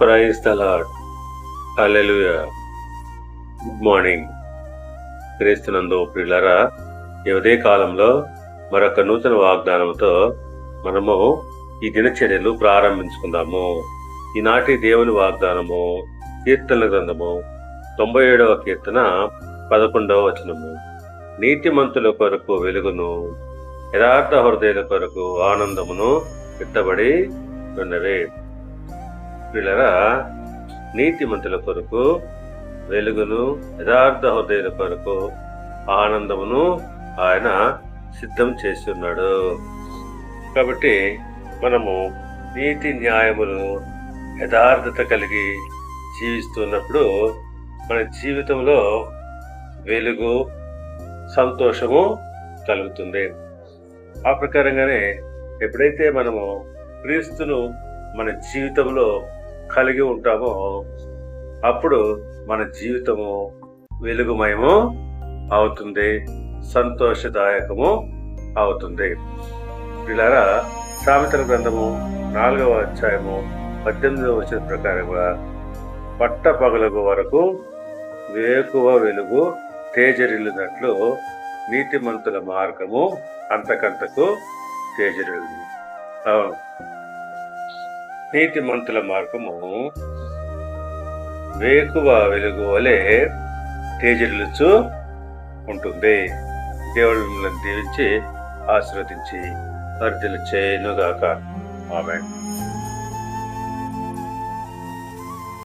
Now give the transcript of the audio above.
Praise the lord good morning క్రీస్తునందు ప్రిల్లరా ఈ కాలంలో మరొక నూతన వాగ్దానంతో మనము ఈ దినచర్యలు ప్రారంభించుకుందాము. ఈనాటి దేవుని వాగ్దానము కీర్తన గ్రంథము తొంభై ఏడవ కీర్తన పదకొండవ వచనము. నీతిమంతుల కొరకు వెలుగును యథార్థ హృదయుల కొరకు ఆనందమును ఎత్తబడి ఉన్నవే. పిల్లరా నీతిమంతుల కొరకు వెలుగును యథార్థ హృదయుల కొరకు ఆనందమును ఆయన సిద్ధం చేస్తున్నాడు. కాబట్టి మనము నీతి న్యాయములు యథార్థత కలిగి జీవిస్తున్నప్పుడు మన జీవితంలో వెలుగు సంతోషము కలుగుతుంది. ఆ ప్రకారంగానే ఎప్పుడైతే మనము క్రీస్తును మన జీవితంలో కలిగి ఉంటామో అప్పుడు మన జీవితము వెలుగుమయము అవుతుంది సంతోషదాయకము అవుతుంది. ఇలారా సామెతల గ్రంథము నాలుగవ అధ్యాయము పద్దెనిమిదవ వచ్చిన ప్రకారంగా పట్ట పగలకు వరకు వేకువ వెలుగు తేజరిల్లినట్లు నీతిమంతుల మార్గము అంతకంతకు తేజరిల్లు అవును. నీతిమంతుల మార్గము వేకువ వెలుగు వలె తేజలుచు ఉంటుంది. దేవుడు మిమ్మల్ని దీవించి ఆశీర్వదించి వర్ధలు చేయనుగాక. ఆమె